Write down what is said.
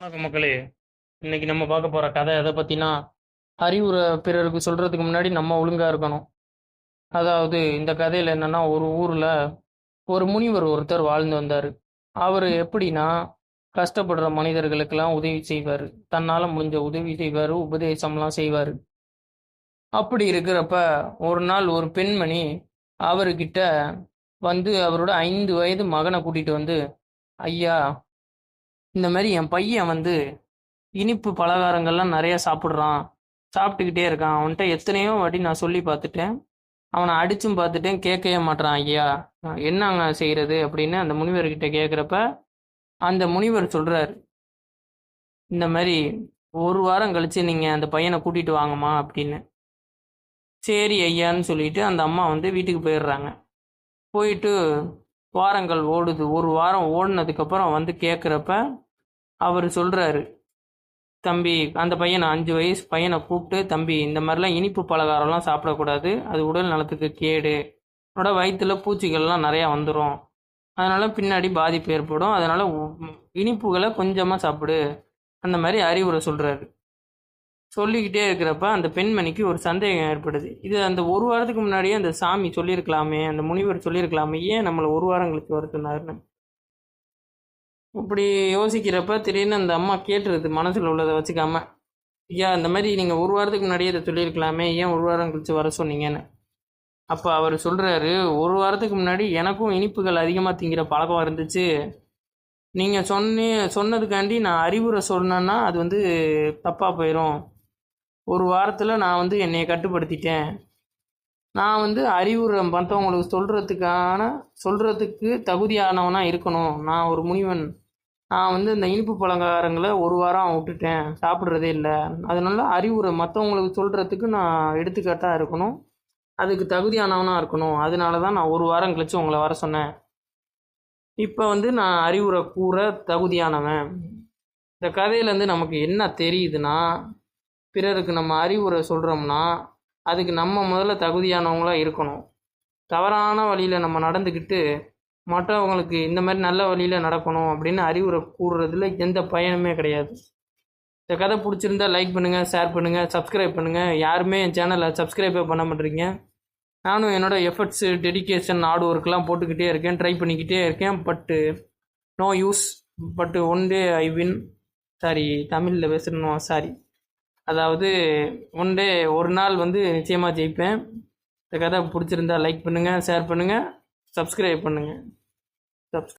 வணக்கம் மக்களே இன்னைக்கு நம்ம பார்க்க போற கதை எதை பத்தினா அறிவுரை பிறருக்கு சொல்றதுக்கு முன்னாடி நம்ம ஒழுங்கா இருக்கணும். அதாவது இந்த கதையில என்னன்னா ஒரு ஊர்ல ஒரு முனிவர் ஒருத்தர் வாழ்ந்து வந்தார். அவர் எப்படின்னா கஷ்டப்படுற மனிதர்களுக்கெல்லாம் உதவி செய்வார். தன்னால முடிஞ்ச உதவி செய்வார் உபதேசம்லாம் செய்வார். அப்படி இருக்கிறப்ப ஒரு நாள் ஒரு பெண்மணி அவர்கிட்ட வந்து அவரோட ஐந்து வயது மகனை கூட்டிட்டு வந்து ஐயா இந்த மாதிரி என் பையன் வந்து இனிப்பு பலகாரங்கள்லாம் நிறைய சாப்பிட்றான். சாப்பிட்டுக்கிட்டே இருக்கான். அவன்கிட்ட எத்தனையோ வாட்டி நான் சொல்லி பார்த்துட்டேன். அவனை அடிச்சும் பார்த்துட்டேன். கேட்கவே மாட்டான் ஐயா என்னங்க செய்யறது அப்படின்னு அந்த முனிவர்கிட்ட கேட்குறப்ப அந்த முனிவர் சொல்றாரு இந்த மாதிரி ஒரு வாரம் கழிச்சு நீங்க அந்த பையனை கூட்டிட்டு வாங்கம்மா அப்படின்னு. சரி ஐயான்னு சொல்லிட்டு அந்த அம்மா வந்து வீட்டுக்கு போயிடுறாங்க. போயிட்டு வாரங்கள் ஓடுது. ஒரு வாரம் ஓடினதுக்கப்புறம் வந்து கேட்குறப்ப அவர் சொல்கிறாரு தம்பி அந்த பையனை அஞ்சு வயசு பையனை கூப்பிட்டு தம்பி இந்த மாதிரிலாம் இனிப்பு பலகாரம்லாம் சாப்பிடக்கூடாது. அது உடல் நலத்துக்கு கேடு. உன்னோட வயிற்றுல பூச்சிகள்லாம் நிறையா வந்துடும் அதனால் பின்னாடி பாதிப்பு ஏற்படும். அதனால் இனிப்புகளை கொஞ்சமாக சாப்பிடு. அந்த மாதிரி அறிவுரை சொல்கிறாரு சொல்லிக்கிட்டே இருக்கிறப்ப அந்த பெண்மணிக்கு ஒரு சந்தேகம் ஏற்படுது. இது அந்த ஒரு வாரத்துக்கு முன்னாடியே அந்த சாமி சொல்லியிருக்கலாமே அந்த முனிவர் சொல்லியிருக்கலாமே ஏன் நம்மளை ஒரு வாரம் கழித்து வர சொன்னாருன்னு? இப்படி யோசிக்கிறப்ப திடீர்னு அந்த அம்மா கேட்டுருது மனசில் உள்ளதை வச்சுக்காம ஐயா இந்த மாதிரி நீங்கள் ஒரு வாரத்துக்கு முன்னாடியே இதை சொல்லியிருக்கலாமே ஏன் ஒரு வாரம் கழித்து வர சொன்னீங்கன்னு? அப்போ அவர் சொல்கிறாரு ஒரு வாரத்துக்கு முன்னாடி எனக்கும் இனிப்புகள் அதிகமாக திங்கிற பழக்கம் இருந்துச்சு. நீங்கள் சொன்னே சொன்னதுக்காண்டி நான் அறிவுரை சொன்னேன்னா அது வந்து தப்பாக போயிடும் ஒரு வாரத்தில் நான் வந்து என்னை கட்டுப்படுத்திட்டேன். நான் வந்து அறிவுரை மற்றவங்களுக்கு சொல்கிறதுக்கான சொல்கிறதுக்கு தகுதியானவனாக இருக்கணும். நான் ஒரு முனிவன். நான் வந்து இந்த இனிப்பு பலகாரங்களை ஒரு வாரம் விட்டுட்டேன். சாப்பிட்றதே இல்லை. அதனால அறிவுரை மற்றவங்களுக்கு சொல்கிறதுக்கு நான் எடுத்துக்காட்டாக இருக்கணும். அதுக்கு தகுதியானவனாக இருக்கணும். அதனால தான் நான் ஒரு வாரம் கழிச்சு உங்களை வர சொன்னேன். இப்போ வந்து நான் அறிவுரை கூற தகுதியானவன். இந்த கதையிலேருந்து நமக்கு என்ன தெரியுதுன்னா பிறருக்கு நம்ம அறிவுரை சொல்கிறோம்னா அதுக்கு நம்ம முதல்ல தகுதியானவங்களாக இருக்கணும். தவறான வழியில் நம்ம நடந்துக்கிட்டு மற்றவங்களுக்கு இந்த மாதிரி நல்ல வழியில் நடக்கணும் அப்படின்னு அறிவுரை கூடுறதுல எந்த பயனுமே கிடையாது. இந்த கதை பிடிச்சிருந்தா லைக் பண்ணுங்கள் ஷேர் பண்ணுங்கள் சப்ஸ்கிரைப் பண்ணுங்கள் யாருமே என் சேனலை சப்ஸ்கிரைபே பண்ண மாட்டேறீங்க. நானும் என்னோடய எஃபர்ட்ஸு டெடிகேஷன் ஹார்ட் ஒர்க்லாம் போட்டுக்கிட்டே இருக்கேன் ட்ரை பண்ணிக்கிட்டே இருக்கேன். But no use but one day I win sorry தமிழில் பேசணும் சாரி அதாவது ஒன் டே ஒரு நாள் வந்து நிச்சயமாக ஜெயிப்பேன். இந்த கதை பிடிச்சிருந்தா லைக் பண்ணுங்கள் ஷேர் பண்ணுங்கள் சப்ஸ்கிரைப் பண்ணுங்கள் சப்ஸ்